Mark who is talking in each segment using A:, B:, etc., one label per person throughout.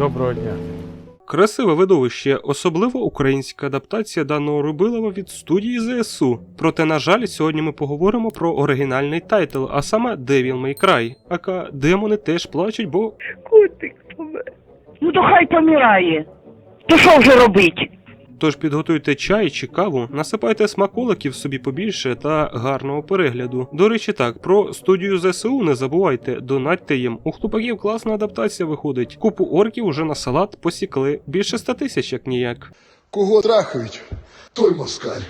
A: Доброго дня.
B: Красиве видовище, особливо українська адаптація даного Рубилова від студії ЗСУ. Проте, на жаль, сьогодні ми поговоримо про оригінальний тайтл, а саме Devil May Cry, ака демони теж плачуть, бо
C: Котик помер. Ну то хай помирає. То що вже робить?
B: Тож підготуйте чай чи каву, насипайте смаколиків собі побільше та гарного перегляду. До речі, так про студію ЗСУ не забувайте, донатьте їм. У хлопаків класна адаптація виходить. Купу орків уже на салат посікли. Більше ста тисяч як ніяк.
D: Кого трахають, той москаль.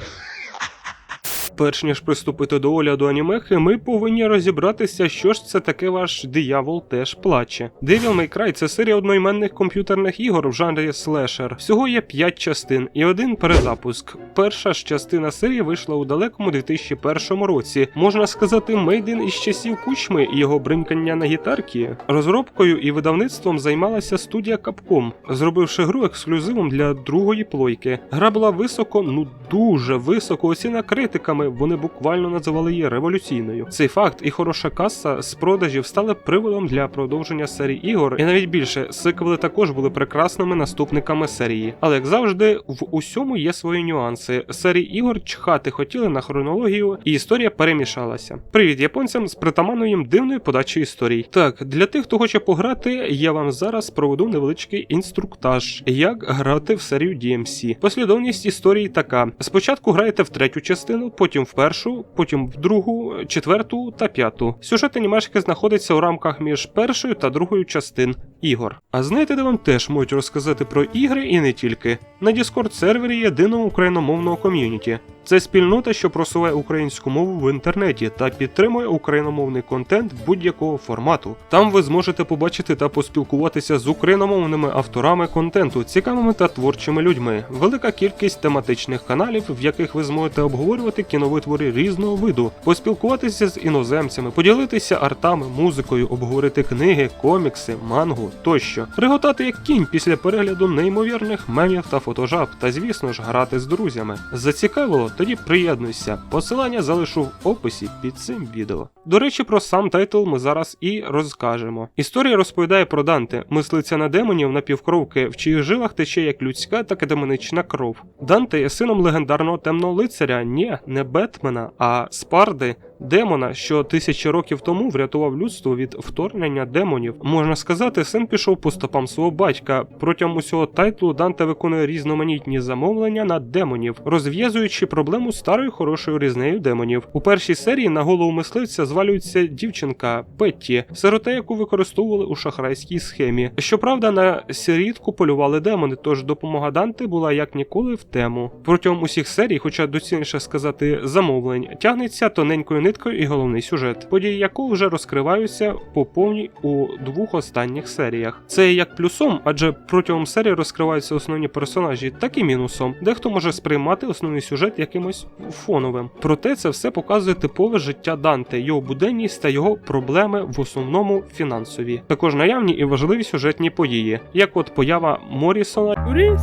B: Перш ніж приступити до огляду анімехи, ми повинні розібратися, що ж це таке ваш диявол теж плаче. Devil May Cry – це серія одноіменних комп'ютерних ігор в жанрі слешер. Всього є 5 частин і один перезапуск. Перша ж частина серії вийшла у далекому 2001 році. Можна сказати, мейден із часів кучми і його бринкання на гітарки. Розробкою і видавництвом займалася студія Capcom, зробивши гру ексклюзивом для другої плойки. Гра була високо, ну дуже високо оціна критиками. Вони буквально називали її революційною. Цей факт і хороша каса з продажів стали приводом для продовження серії ігор, і навіть більше сиквели також були прекрасними наступниками серії. Але як завжди, в усьому є свої нюанси. Серії ігор чхати хотіли на хронологію, і історія перемішалася. Привіт японцям з притаманною їм дивною подачею історій. Так, для тих, хто хоче пограти, я вам зараз проведу невеличкий інструктаж, як грати в серію DMC. Послідовність історії така: спочатку граєте в третю частину, потім в першу, потім в другу, четверту та п'яту. Сюжет анімешки знаходиться у рамках між першою та другою частин ігор. А знаєте, де вам теж можуть розказати про ігри і не тільки на Discord сервері єдиного україномовного ком'юніті. Це спільнота, що просуває українську мову в інтернеті та підтримує україномовний контент будь-якого формату. Там ви зможете побачити та поспілкуватися з україномовними авторами контенту, цікавими та творчими людьми. Велика кількість тематичних каналів, в яких ви зможете обговорювати кіновитвори різного виду, поспілкуватися з іноземцями, поділитися артами, музикою, обговорити книги, комікси, мангу тощо, реготати як кінь після перегляду неймовірних мемів та фотожаб, та звісно ж грати з друзями. Зацікавило? Тоді приєднуйся. Посилання залишу в описі під цим відео. До речі, про сам тайтл ми зараз і розкажемо. Історія розповідає про Данте, мислиця на демонів напівкровки, в чиїх жилах тече як людська, так і демонична кров. Данте є сином легендарного темного лицаря, ні, не Бетмена, а Спарди. Демона, що тисячі років тому врятував людство від вторгнення демонів. Можна сказати, син пішов по стопам свого батька. Протягом усього тайтлу Данте виконує різноманітні замовлення на демонів, розв'язуючи проблему старою хорошою різнею демонів. У першій серії на голову мисливця звалюється дівчинка Петті, сирота, яку використовували у шахрайській схемі. Щоправда, на сирітку полювали демони, тож допомога Данте була як ніколи в тему. Протягом усіх серій, хоча доцільніше сказати замовлень, тягнеться тоненькою ниткою і головний сюжет, події якого вже розкриваються по повній у двох останніх серіях. Це як плюсом, адже протягом серії розкриваються основні персонажі, так і мінусом. Дехто може сприймати основний сюжет якимось фоновим. Проте це все показує типове життя Данте, його буденність та його проблеми в основному фінансові. Також наявні і важливі сюжетні події, як от поява Морісона
E: Борис,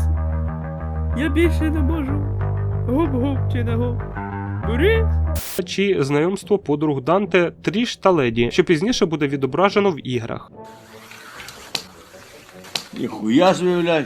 E: я більше не можу. Гоп-гоп чи не гоп.
B: Чи знайомство подруг Данте Тріш та Леді, що пізніше буде відображено в іграх.
F: Ніхуя блядь.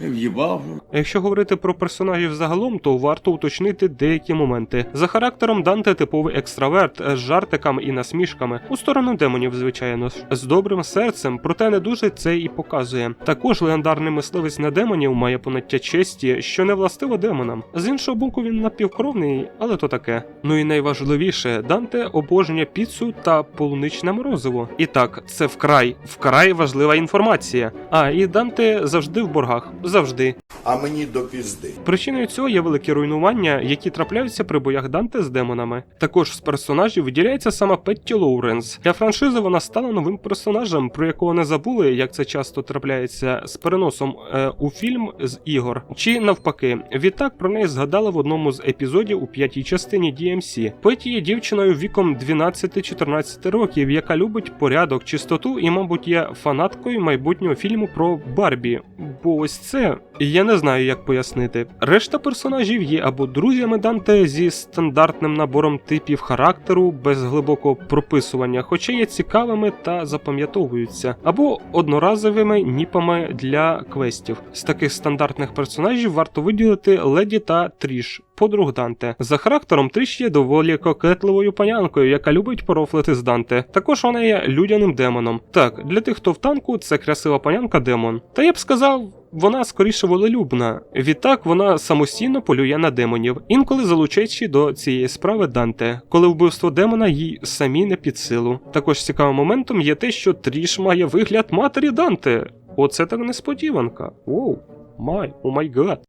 F: В'їбав.
B: Якщо говорити про персонажів загалом, то варто уточнити деякі моменти. За характером Данте типовий екстраверт з жартиками і насмішками, у сторону демонів, звичайно ж, з добрим серцем, проте не дуже це і показує. Також легендарний мисливець на демонів має поняття честі, що не властиво демонам. З іншого боку, він напівкровний, але то таке. Ну і найважливіше, Данте обожнює піцу та полуничне морозиво. І так, це вкрай, вкрай важлива інформація. А і Данте завжди в боргах. Завжди.
D: А мені до пізди.
B: Причиною цього є великі руйнування, які трапляються при боях Данте з демонами. Також з персонажів виділяється сама Петті Лоуренс. Для франшизи вона стала новим персонажем, про якого не забули, як це часто трапляється з переносом е, у фільм з ігор. Чи навпаки, відтак про неї згадали в одному з епізодів у п'ятій частині DMC. Петті є дівчиною віком 12-14 років, яка любить порядок, чистоту і, мабуть, є фанаткою майбутнього фільму про Барбі. Бо ось це це я не знаю, як пояснити. Решта персонажів є або друзями Данте зі стандартним набором типів характеру без глибокого прописування, хоча є цікавими та запам'ятовуються, або одноразовими ніпами для квестів. З таких стандартних персонажів варто виділити Леді та Тріш. Подруг Данте. За характером Тріш є доволі кокетливою панянкою, яка любить порофлити з Данте. Також вона є людяним демоном. Так, для тих, хто в танку, це красива панянка демон. Та я б сказав, вона скоріше волелюбна. Відтак вона самостійно полює на демонів, інколи залучаючи до цієї справи Данте, коли вбивство демона їй самі не під силу. Також цікавим моментом є те, що Тріш має вигляд матері Данте. Оце так несподіванка. Воу. Май, о май гад.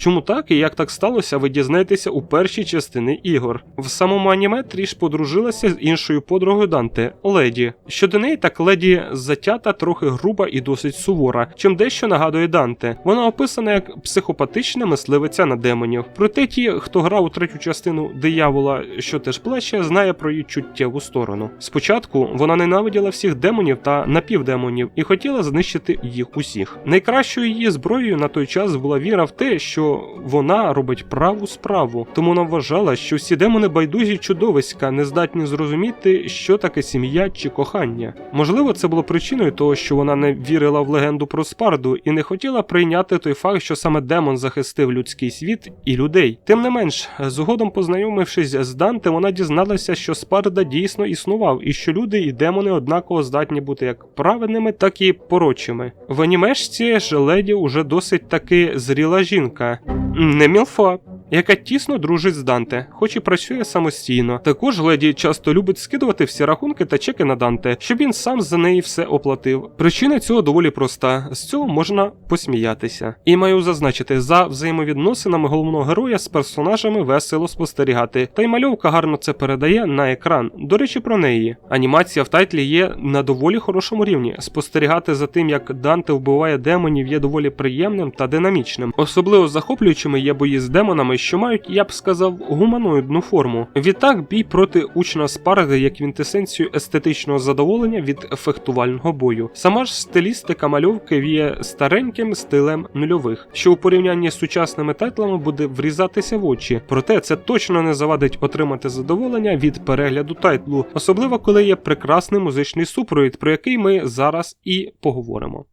B: Чому так і як так сталося, ви дізнаєтеся у першій частині ігор. В самому аніме Тріш подружилася з іншою подругою Данте Леді. Щодо неї, так леді затята, трохи груба і досить сувора, чим дещо нагадує Данте. Вона описана як психопатична мисливиця на демонів. Проте ті, хто грав у третю частину диявола, що теж плече, знає про її чуттєву сторону. Спочатку вона ненавиділа всіх демонів та напівдемонів і хотіла знищити їх усіх. Найкращою її зброєю на той час була віра в те, що вона робить праву справу, тому вона вважала, що всі демони байдужі чудовиська, не здатні зрозуміти, що таке сім'я чи кохання. Можливо, це було причиною того, що вона не вірила в легенду про Спарду і не хотіла прийняти той факт, що саме демон захистив людський світ і людей. Тим не менш, згодом познайомившись з Данте, вона дізналася, що Спарда дійсно існував, і що люди і демони однаково здатні бути як праведними, так і порочими. В анімешці ж леді уже досить таки зріла жінка, не мілфа. Яка тісно дружить з Данте, хоч і працює самостійно. Також леді часто любить скидувати всі рахунки та чеки на Данте, щоб він сам за неї все оплатив. Причина цього доволі проста: з цього можна посміятися. І маю зазначити, за взаємовідносинами головного героя з персонажами весело спостерігати. Та й мальовка гарно це передає на екран. До речі, про неї. Анімація в тайтлі є на доволі хорошому рівні. Спостерігати за тим, як Данте вбиває демонів, є доволі приємним та динамічним. Особливо захоплюючими є бої з демонами, що мають, я б сказав, гуманоїдну форму. Відтак, бій проти учня Спарди як квінтесенцію естетичного задоволення від фехтувального бою. Сама ж стилістика мальовки віє стареньким стилем нульових, що у порівнянні з сучасними тайтлами буде врізатися в очі. Проте це точно не завадить отримати задоволення від перегляду тайтлу, особливо коли є прекрасний музичний супровід, про який ми зараз і поговоримо.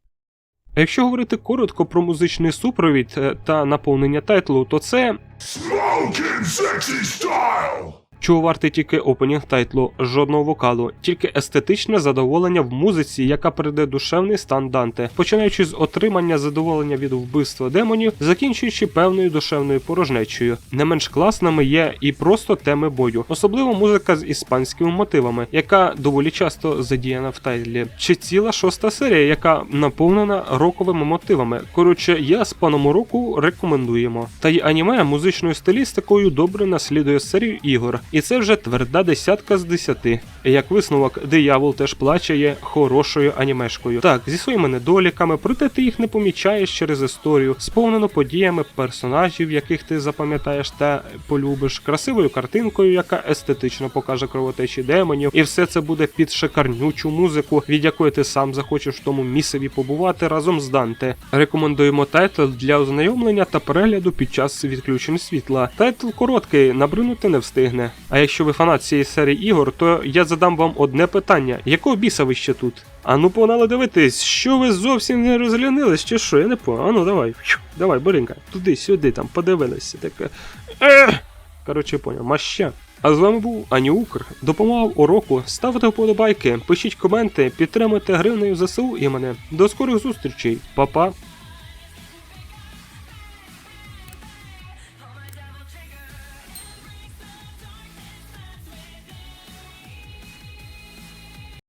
B: А якщо говорити коротко про музичний супровід е, та наповнення тайтлу, то це
D: Smoking sexy style!
B: Чого вартий тільки опенінг тайтлу, жодного вокалу, тільки естетичне задоволення в музиці, яка передає душевний стан Данте, починаючи з отримання задоволення від вбивства демонів, закінчуючи певною душевною порожнечею. Не менш класними є і просто теми бою, особливо музика з іспанськими мотивами, яка доволі часто задіяна в тайтлі, чи ціла шоста серія, яка наповнена роковими мотивами. Коротше, я з паном року рекомендуємо. Та й аніме музичною стилістикою добре наслідує серію ігор. І це вже тверда десятка з десяти. Як висновок, диявол теж плаче хорошою анімешкою. Так, зі своїми недоліками, проте ти їх не помічаєш через історію, сповнено подіями персонажів, яких ти запам'ятаєш та полюбиш, красивою картинкою, яка естетично покаже кровотечі демонів, і все це буде під шикарнючу музику, від якої ти сам захочеш в тому місцеві побувати разом з Данте. Рекомендуємо тайтл для ознайомлення та перегляду під час відключень світла. Тайтл короткий, набринути не встигне. А якщо ви фанат цієї серії ігор, то я задам вам одне питання: якого біса ви ще тут? А ну погнали дивитись, що ви зовсім не розглянились, чи що? Я не понял. А ну давай, давай, Боринка, туди, сюди, там, подивилися. Таке. Коротше, поняв, маща. А з вами був Аніукр. Допомагав уроку. Ставте вподобайки, пишіть коменти, підтримуйте гривнею ЗСУ і мене. До скорих зустрічей, Па-па.